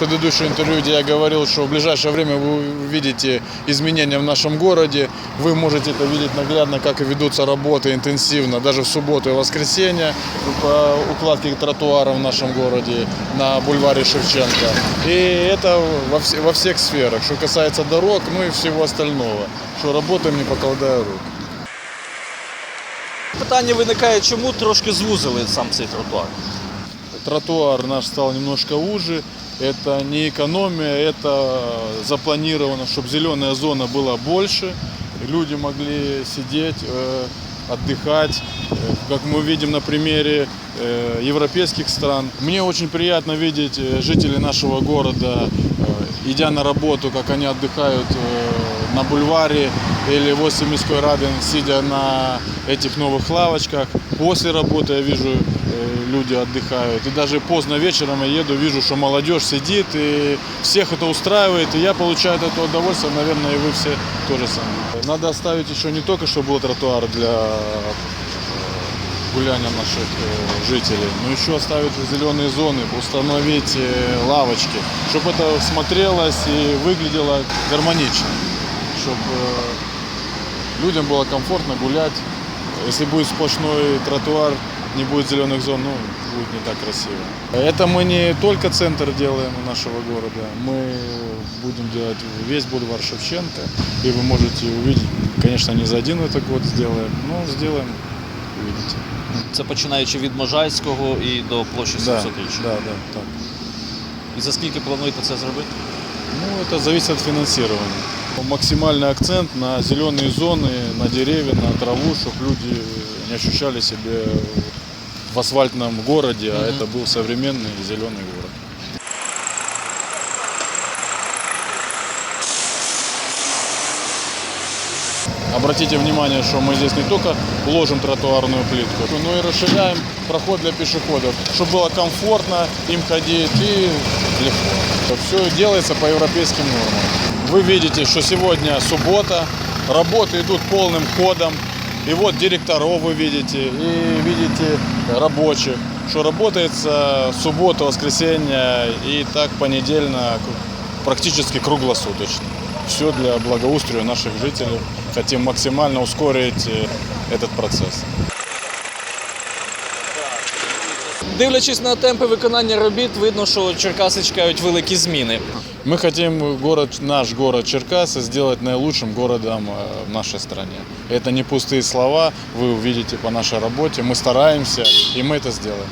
предыдущее интервью, где я говорил, что в ближайшее время вы увидите изменения в нашем городе. Вы можете это видеть наглядно, как ведутся работы интенсивно, даже в субботу и воскресенье по укладке тротуаров в нашем городе на бульваре Шевченко. И это во, вс- во всех сферах, что касается дорог, ну и всего остального, что работаем не покладая рук. Питання виникає, чому трошки звузили сам цей тротуар? тротуар наш стал немножко уже. Это не экономия, это запланировано, чтобы зеленая зона была больше. Люди могли сидеть, э, отдыхать, Э, как мы видим на примере э, европейских стран. Мне очень приятно видеть жителей нашего города, идя на работу, как они отдыхают на бульваре или возле Мирской Рады, сидя на этих новых лавочках. После работы я вижу, э, люди отдыхают. И даже поздно вечером я еду, вижу, что молодежь сидит, и всех это устраивает, и я получаю от этого удовольствие, наверное, и вы все тоже самое. Надо оставить еще не только, чтобы был тротуар для э, гуляния наших э, жителей, но еще оставить зеленые зоны, установить лавочки, чтобы это смотрелось и выглядело гармонично, чтобы людям было комфортно гулять. Если будет сплошной тротуар, не будет зеленых зон, ну, будет не так красиво. Это мы не только центр делаем нашего города, мы будем делать весь бульвар Шевченко, и вы можете увидеть, конечно, не за один этот год сделаем, но сделаем, увидите. Це починаючи від Можайського і до площі Да, 700-річчя. да, да, так. І за скільки плануєте це зробити? Ну, это зависит от финансирования. Максимальный акцент на зеленые зоны, на деревья, на траву, чтобы люди не ощущали себя в асфальтном городе, а это был современный зеленый город. Обратите внимание, что мы здесь не только ложим тротуарную плитку, но и расширяем проход для пешеходов, чтобы было комфортно им ходить и легко. Все делается по европейским нормам. Вы видите, что сегодня суббота, работы идут полным ходом. И вот директоров вы видите, и видите рабочих, что работается суббота, воскресенье и так понедельно практически круглосуточно. Все для благоустрия наших жителей. Хотим максимально ускорить э, этот процесс. Дивлячись на темпи виконання робіт, видно, що Черкаси чекають великі зміни. Мы хотим город, наш город Черкасы сделать наилучшим городом э, в нашей стране. Это не пустые слова, вы увидите по нашей работе. Мы стараемся, и мы это сделаем.